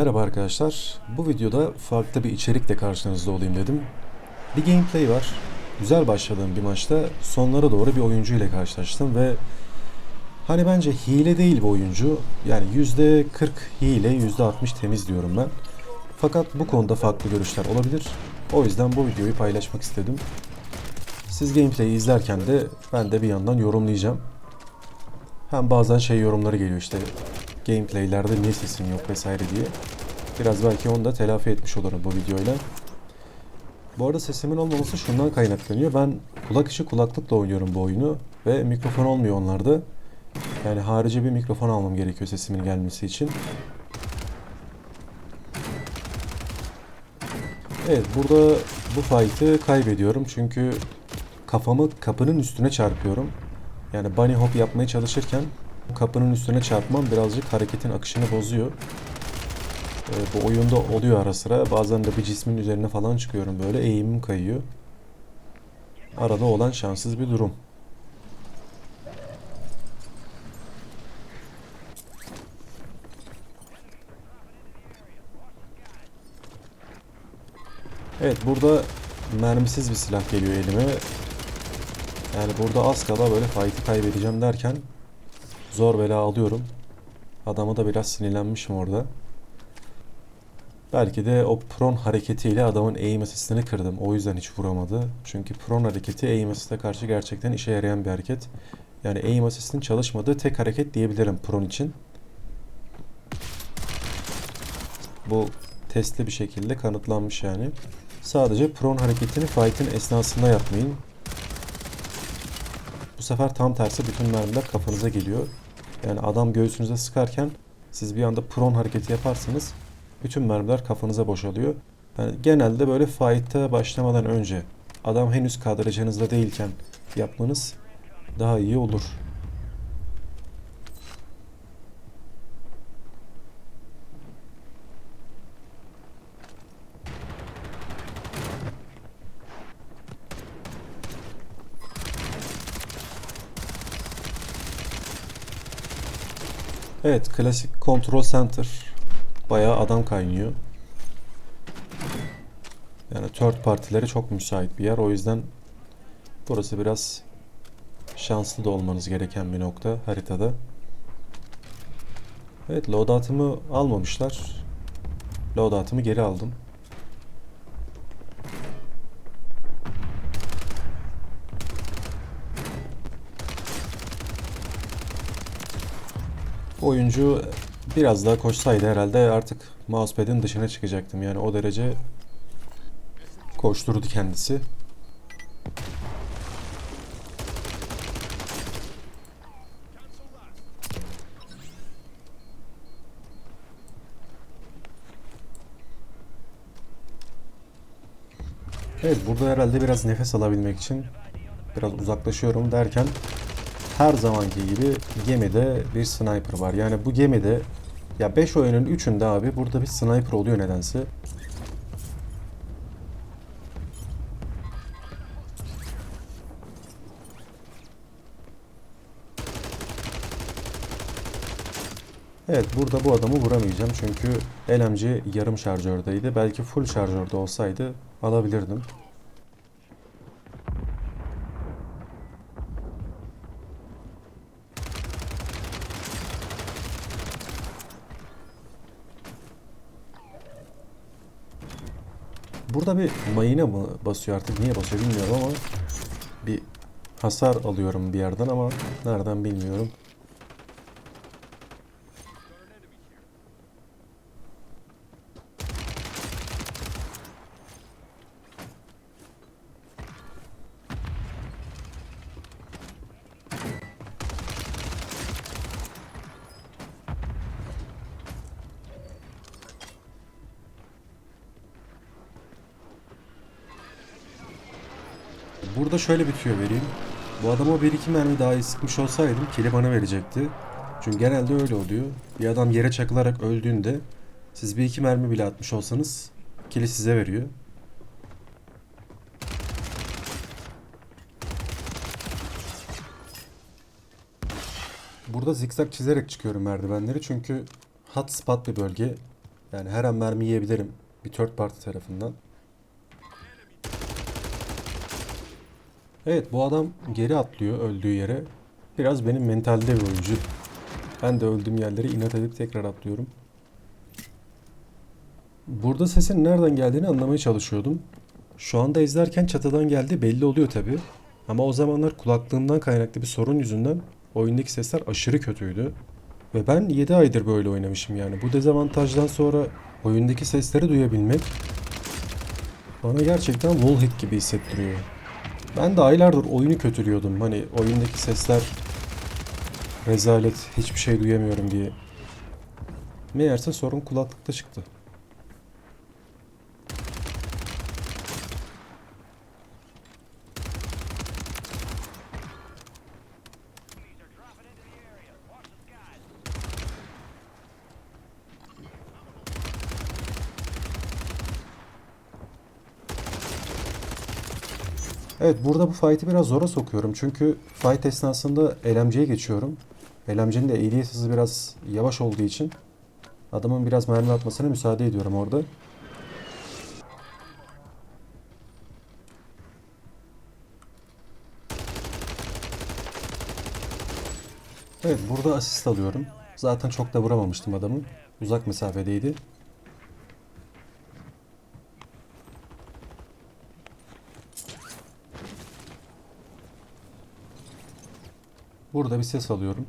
Merhaba arkadaşlar. Bu videoda farklı bir içerikle karşınızda olayım dedim. Bir gameplay var. Güzel başladığım bir maçta sonlara doğru bir oyuncu ile karşılaştım ve hani bence hile değil bu oyuncu. Yani %40 hile, %60 temiz diyorum ben. Fakat bu konuda farklı görüşler olabilir. O yüzden bu videoyu paylaşmak istedim. Siz gameplay'i izlerken de ben de bir yandan yorumlayacağım. Hem bazen şey yorumları geliyor işte gameplaylerde niye sesin yok vesaire diye. Biraz belki onu da telafi etmiş olurum bu videoyla. Bu arada sesimin olmaması şundan kaynaklanıyor. Ben kulak içi kulaklıkla oynuyorum bu oyunu ve mikrofon olmuyor onlarda. Yani harici bir mikrofon almam gerekiyor sesimin gelmesi için. Evet burada bu fight'ı kaybediyorum çünkü kafamı kapının üstüne çarpıyorum. Yani bunny hop yapmaya çalışırken kapının üstüne çarpmam birazcık hareketin akışını bozuyor. Ee, bu oyunda oluyor ara sıra. Bazen de bir cismin üzerine falan çıkıyorum böyle eğimim kayıyor. Arada olan şanssız bir durum. Evet burada mermisiz bir silah geliyor elime. Yani burada az kala böyle fight'ı kaybedeceğim derken zor bela alıyorum. Adama da biraz sinirlenmişim orada. Belki de o pron hareketiyle adamın aim assist'ini kırdım. O yüzden hiç vuramadı. Çünkü pron hareketi aim assist'e karşı gerçekten işe yarayan bir hareket. Yani aim assist'in çalışmadığı tek hareket diyebilirim pron için. Bu testli bir şekilde kanıtlanmış yani. Sadece pron hareketini fight'in esnasında yapmayın. Sefer tam tersi bütün mermiler kafanıza geliyor. Yani adam göğsünüze sıkarken siz bir anda pron hareketi yaparsanız bütün mermiler kafanıza boşalıyor. Yani genelde böyle fight'a başlamadan önce adam henüz kadrajınızda değilken yapmanız daha iyi olur. Evet, klasik Control Center. Bayağı adam kaynıyor. Yani third partilere çok müsait bir yer. O yüzden burası biraz şanslı da olmanız gereken bir nokta haritada. Evet, loadout'ımı almamışlar. Loadout'ımı geri aldım. Oyuncu biraz daha koşsaydı herhalde artık mousepad'in dışına çıkacaktım. Yani o derece koşturdu kendisi. Evet burada herhalde biraz nefes alabilmek için biraz uzaklaşıyorum derken her zamanki gibi gemide bir sniper var. Yani bu gemide ya 5 oyunun 3'ünde abi burada bir sniper oluyor nedense. Evet burada bu adamı vuramayacağım çünkü LMG yarım şarjördeydi. Belki full şarjörde olsaydı alabilirdim. Burada bir mayına mı basıyor artık niye basıyor bilmiyorum ama bir hasar alıyorum bir yerden ama nereden bilmiyorum. Burada şöyle bir tüyo vereyim. Bu adama bir iki mermi daha iyi sıkmış olsaydım kili bana verecekti. Çünkü genelde öyle oluyor. Bir adam yere çakılarak öldüğünde siz bir iki mermi bile atmış olsanız kili size veriyor. Burada zikzak çizerek çıkıyorum merdivenleri çünkü hot spot bir bölge. Yani her an mermi yiyebilirim bir third party tarafından. Evet bu adam geri atlıyor öldüğü yere. Biraz benim mentalde bir oyuncu. Ben de öldüğüm yerlere inat edip tekrar atlıyorum. Burada sesin nereden geldiğini anlamaya çalışıyordum. Şu anda izlerken çatıdan geldi belli oluyor tabi. Ama o zamanlar kulaklığımdan kaynaklı bir sorun yüzünden oyundaki sesler aşırı kötüydü. Ve ben 7 aydır böyle oynamışım yani. Bu dezavantajdan sonra oyundaki sesleri duyabilmek bana gerçekten wallhack gibi hissettiriyor. Ben de aylardır oyunu kötülüyordum. Hani oyundaki sesler rezalet, hiçbir şey duyamıyorum diye. Meğerse sorun kulaklıkta çıktı. Evet burada bu fight'i biraz zora sokuyorum. Çünkü fight esnasında LMC'ye geçiyorum. LMC'nin de ehliyet hızı biraz yavaş olduğu için adamın biraz mermi atmasına müsaade ediyorum orada. Evet burada asist alıyorum. Zaten çok da vuramamıştım adamı. Uzak mesafedeydi. Burada bir ses alıyorum.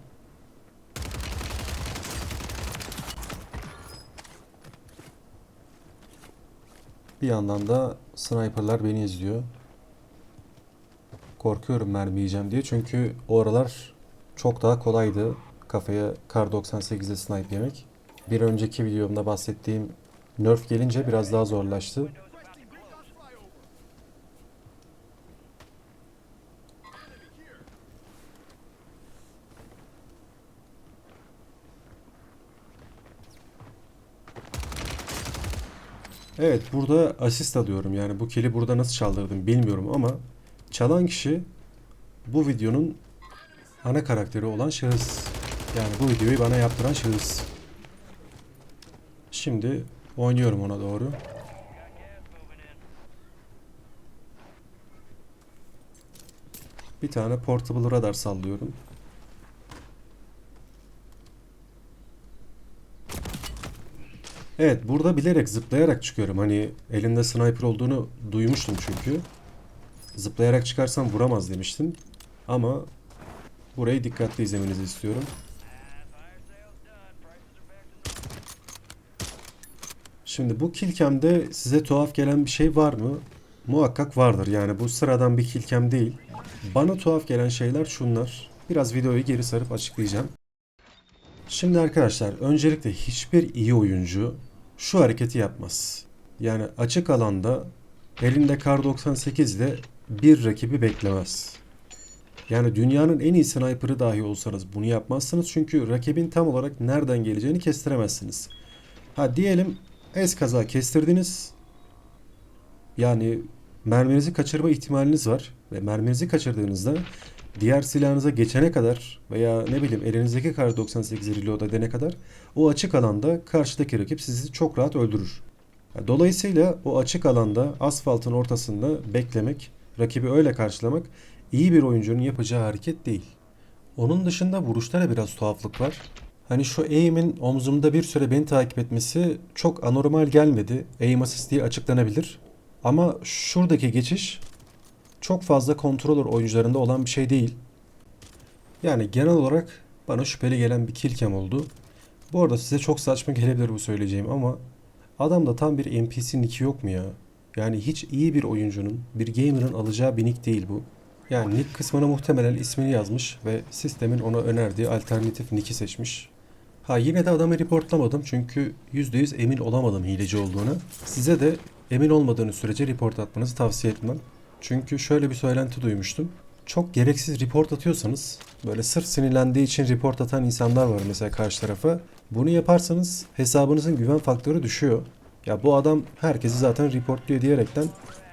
Bir yandan da sniperlar beni izliyor. Korkuyorum mermi diye. Çünkü o aralar çok daha kolaydı kafaya Kar 98'de snipe yemek. Bir önceki videomda bahsettiğim nerf gelince biraz daha zorlaştı. Evet burada asist alıyorum. Yani bu kili burada nasıl çaldırdım bilmiyorum ama çalan kişi bu videonun ana karakteri olan şahıs. Yani bu videoyu bana yaptıran şahıs. Şimdi oynuyorum ona doğru. Bir tane portable radar sallıyorum. Evet burada bilerek zıplayarak çıkıyorum. Hani elinde sniper olduğunu duymuştum çünkü. Zıplayarak çıkarsam vuramaz demiştim. Ama burayı dikkatli izlemenizi istiyorum. Şimdi bu killcam'de size tuhaf gelen bir şey var mı? Muhakkak vardır. Yani bu sıradan bir killcam değil. Bana tuhaf gelen şeyler şunlar. Biraz videoyu geri sarıp açıklayacağım. Şimdi arkadaşlar öncelikle hiçbir iyi oyuncu şu hareketi yapmaz. Yani açık alanda elinde kar 98 ile bir rakibi beklemez. Yani dünyanın en iyi sniper'ı dahi olsanız bunu yapmazsınız çünkü rakibin tam olarak nereden geleceğini kestiremezsiniz. Ha diyelim ez kaza kestirdiniz. Yani merminizi kaçırma ihtimaliniz var ve merminizi kaçırdığınızda diğer silahınıza geçene kadar veya ne bileyim elinizdeki kar 98 reload edene kadar o açık alanda karşıdaki rakip sizi çok rahat öldürür. Dolayısıyla o açık alanda asfaltın ortasında beklemek, rakibi öyle karşılamak iyi bir oyuncunun yapacağı hareket değil. Onun dışında vuruşta da biraz tuhaflık var. Hani şu aim'in omzumda bir süre beni takip etmesi çok anormal gelmedi. Aim assist diye açıklanabilir. Ama şuradaki geçiş çok fazla controller oyuncularında olan bir şey değil. Yani genel olarak bana şüpheli gelen bir killcam oldu. Bu arada size çok saçma gelebilir bu söyleyeceğim ama adamda tam bir NPC nicki yok mu ya? Yani hiç iyi bir oyuncunun, bir gamer'ın alacağı bir nick değil bu. Yani nick kısmına muhtemelen ismini yazmış ve sistemin ona önerdiği alternatif nick'i seçmiş. Ha yine de adamı reportlamadım çünkü %100 emin olamadım hileci olduğuna. Size de emin olmadığınız sürece report atmanızı tavsiye etmem. Çünkü şöyle bir söylenti duymuştum. Çok gereksiz report atıyorsanız böyle sırf sinirlendiği için report atan insanlar var mesela karşı tarafa. Bunu yaparsanız hesabınızın güven faktörü düşüyor. Ya bu adam herkesi zaten reportluyor diyerekten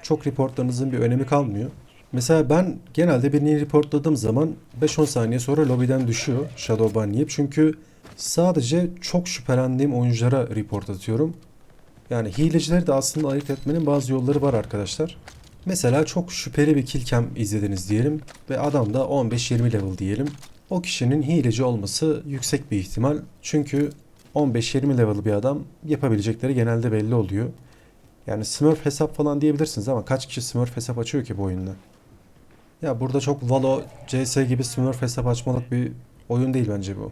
çok reportlarınızın bir önemi kalmıyor. Mesela ben genelde birini reportladığım zaman 5-10 saniye sonra lobiden düşüyor Shadow ban yiyip. Çünkü Sadece çok şüphelendiğim oyunculara report atıyorum. Yani hilecileri de aslında ayırt etmenin bazı yolları var arkadaşlar. Mesela çok şüpheli bir killcam izlediniz diyelim ve adam da 15-20 level diyelim. O kişinin hileci olması yüksek bir ihtimal. Çünkü 15-20 level bir adam yapabilecekleri genelde belli oluyor. Yani Smurf hesap falan diyebilirsiniz ama kaç kişi Smurf hesap açıyor ki bu oyunda? Ya burada çok Valo, CS gibi Smurf hesap açmalık bir oyun değil bence bu.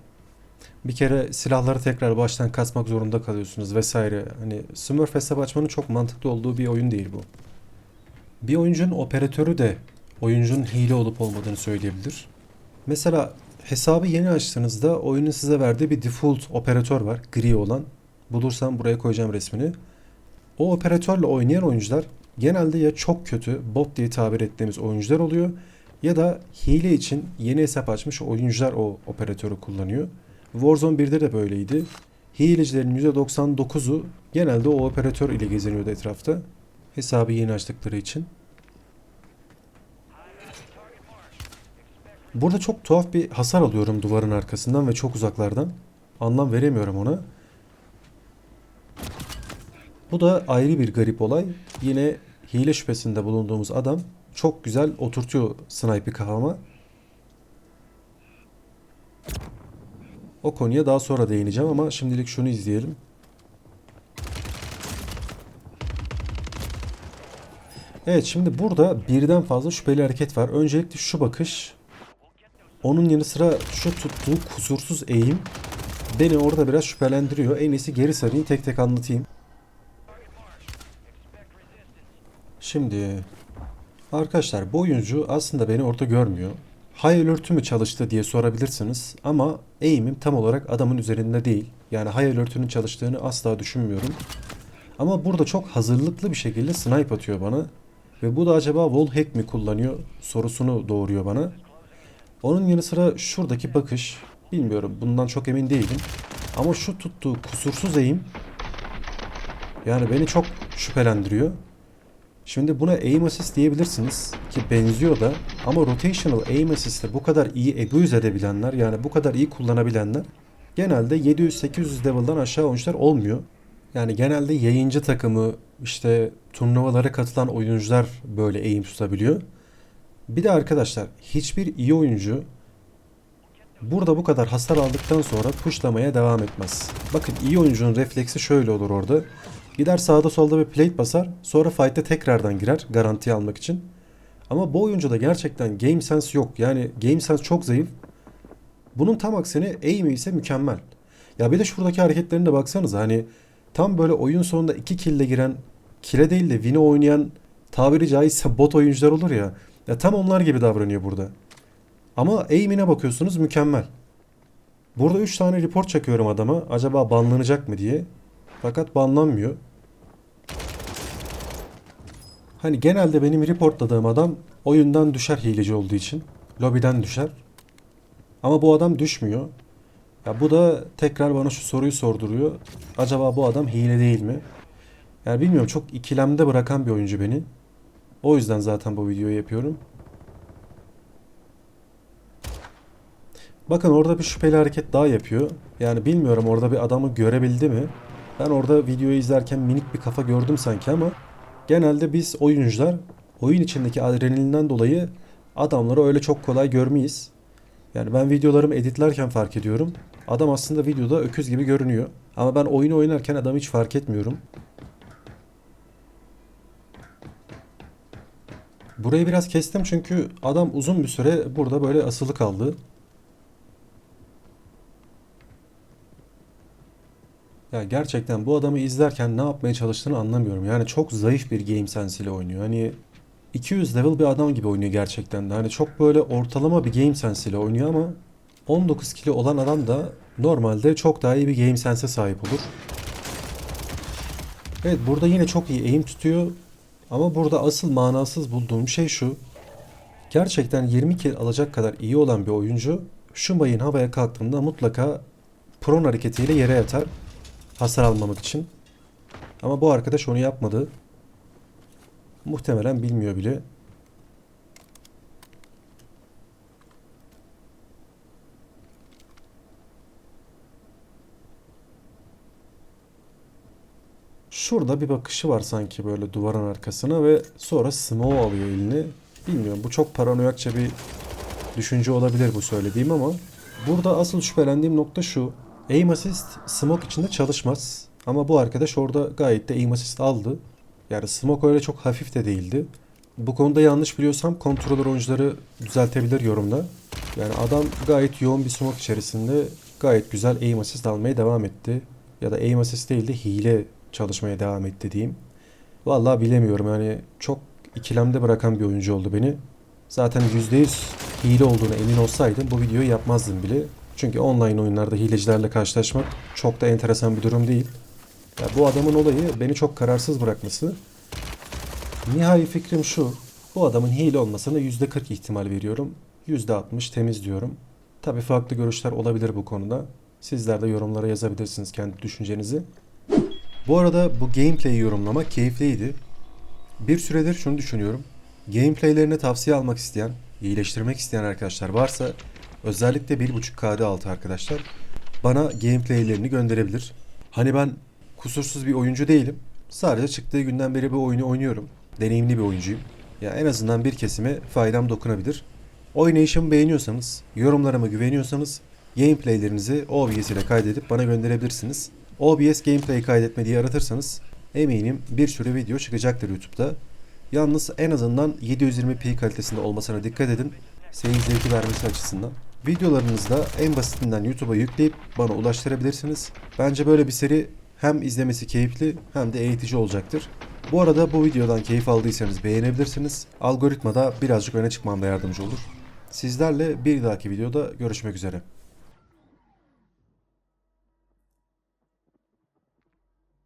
Bir kere silahları tekrar baştan kasmak zorunda kalıyorsunuz vesaire. Hani Smurf hesap açmanın çok mantıklı olduğu bir oyun değil bu. Bir oyuncunun operatörü de oyuncunun hile olup olmadığını söyleyebilir. Mesela hesabı yeni açtığınızda oyunun size verdiği bir default operatör var. Gri olan. Bulursam buraya koyacağım resmini. O operatörle oynayan oyuncular genelde ya çok kötü bot diye tabir ettiğimiz oyuncular oluyor ya da hile için yeni hesap açmış oyuncular o operatörü kullanıyor. Warzone 1'de de böyleydi. Hilecilerin %99'u genelde o operatör ile geziniyordu etrafta. Hesabı yeni açtıkları için. Burada çok tuhaf bir hasar alıyorum duvarın arkasından ve çok uzaklardan. Anlam veremiyorum ona. Bu da ayrı bir garip olay. Yine hile şüphesinde bulunduğumuz adam çok güzel oturtuyor sniper'ı kafama. O konuya daha sonra değineceğim ama şimdilik şunu izleyelim. Evet şimdi burada birden fazla şüpheli hareket var. Öncelikle şu bakış. Onun yanı sıra şu tuttuğu kusursuz eğim beni orada biraz şüphelendiriyor. En iyisi geri sarayım tek tek anlatayım. Şimdi arkadaşlar bu oyuncu aslında beni orada görmüyor. High alert'ü mü çalıştı diye sorabilirsiniz ama eğimim tam olarak adamın üzerinde değil. Yani high alert'ünün çalıştığını asla düşünmüyorum. Ama burada çok hazırlıklı bir şekilde snipe atıyor bana. Ve bu da acaba wallhack mi kullanıyor sorusunu doğuruyor bana. Onun yanı sıra şuradaki bakış bilmiyorum bundan çok emin değilim. Ama şu tuttuğu kusursuz eğim yani beni çok şüphelendiriyor. Şimdi buna aim assist diyebilirsiniz ki benziyor da ama rotational aim assist'te bu kadar iyi abuse edebilenler yani bu kadar iyi kullanabilenler genelde 700-800 level'dan aşağı oyuncular olmuyor. Yani genelde yayıncı takımı işte turnuvalara katılan oyuncular böyle aim tutabiliyor. Bir de arkadaşlar hiçbir iyi oyuncu burada bu kadar hasar aldıktan sonra pushlamaya devam etmez. Bakın iyi oyuncunun refleksi şöyle olur orada. Gider sağda solda bir plate basar. Sonra fight'te tekrardan girer garanti almak için. Ama bu oyuncuda gerçekten game sense yok. Yani game sense çok zayıf. Bunun tam aksine aim'i ise mükemmel. Ya bir de şuradaki hareketlerine de baksanıza hani tam böyle oyun sonunda 2 kill'le giren kill'e değil de win'e oynayan tabiri caizse bot oyuncular olur ya. Ya tam onlar gibi davranıyor burada. Ama aim'ine bakıyorsunuz mükemmel. Burada 3 tane report çakıyorum adama. Acaba banlanacak mı diye. Fakat banlanmıyor. Hani genelde benim reportladığım adam oyundan düşer hileci olduğu için. Lobiden düşer. Ama bu adam düşmüyor. Ya bu da tekrar bana şu soruyu sorduruyor. Acaba bu adam hile değil mi? Yani bilmiyorum çok ikilemde bırakan bir oyuncu beni. O yüzden zaten bu videoyu yapıyorum. Bakın orada bir şüpheli hareket daha yapıyor. Yani bilmiyorum orada bir adamı görebildi mi? Ben orada videoyu izlerken minik bir kafa gördüm sanki ama genelde biz oyuncular oyun içindeki adrenalinden dolayı adamları öyle çok kolay görmeyiz. Yani ben videolarımı editlerken fark ediyorum. Adam aslında videoda öküz gibi görünüyor. Ama ben oyunu oynarken adamı hiç fark etmiyorum. Burayı biraz kestim çünkü adam uzun bir süre burada böyle asılı kaldı. Ya gerçekten bu adamı izlerken ne yapmaya çalıştığını anlamıyorum. Yani çok zayıf bir game sense ile oynuyor. Hani 200 level bir adam gibi oynuyor gerçekten de. Hani çok böyle ortalama bir game sense ile oynuyor ama 19 kilo olan adam da normalde çok daha iyi bir game sense'e sahip olur. Evet burada yine çok iyi aim tutuyor. Ama burada asıl manasız bulduğum şey şu. Gerçekten 20 kill alacak kadar iyi olan bir oyuncu şu mayın havaya kalktığında mutlaka prone hareketiyle yere yatar. Hasar almamak için. Ama bu arkadaş onu yapmadı. Muhtemelen bilmiyor bile. Şurada bir bakışı var sanki böyle duvarın arkasına ve sonra smoke alıyor eline. Bilmiyorum bu çok paranoyakça bir düşünce olabilir bu söylediğim ama burada asıl şüphelendiğim nokta şu. Aim assist smoke içinde çalışmaz. Ama bu arkadaş orada gayet de aim assist aldı. Yani smoke öyle çok hafif de değildi. Bu konuda yanlış biliyorsam kontrolör oyuncuları düzeltebilir yorumda. Yani adam gayet yoğun bir smoke içerisinde gayet güzel aim assist almaya devam etti. Ya da aim assist değil de hile çalışmaya devam etti diyeyim. Vallahi bilemiyorum yani çok ikilemde bırakan bir oyuncu oldu beni. Zaten %100 hile olduğuna emin olsaydım bu videoyu yapmazdım bile. Çünkü online oyunlarda hilecilerle karşılaşmak çok da enteresan bir durum değil. Ya bu adamın olayı beni çok kararsız bırakması. Nihai fikrim şu. Bu adamın hile olmasına %40 ihtimal veriyorum. %60 temiz diyorum. Tabii farklı görüşler olabilir bu konuda. Sizler de yorumlara yazabilirsiniz kendi düşüncenizi. Bu arada bu gameplay'i yorumlamak keyifliydi. Bir süredir şunu düşünüyorum. Gameplay'lerini tavsiye almak isteyen, iyileştirmek isteyen arkadaşlar varsa özellikle 1.5KD altı arkadaşlar bana gameplay'lerini gönderebilir. Hani ben kusursuz bir oyuncu değilim. Sadece çıktığı günden beri bu oyunu oynuyorum. Deneyimli bir oyuncuyum. Ya en azından bir kesime faydam dokunabilir. Oynayışımı beğeniyorsanız, yorumlarıma güveniyorsanız gameplaylerinizi OBS ile kaydedip bana gönderebilirsiniz. OBS gameplay kaydetme diye aratırsanız eminim bir sürü video çıkacaktır YouTube'da. Yalnız en azından 720p kalitesinde olmasına dikkat edin. Seyir zevki vermesi açısından. Videolarınızı da en basitinden YouTube'a yükleyip bana ulaştırabilirsiniz. Bence böyle bir seri hem izlemesi keyifli hem de eğitici olacaktır. Bu arada bu videodan keyif aldıysanız beğenebilirsiniz. Algoritmada birazcık öne çıkmamda yardımcı olur. Sizlerle bir dahaki videoda görüşmek üzere.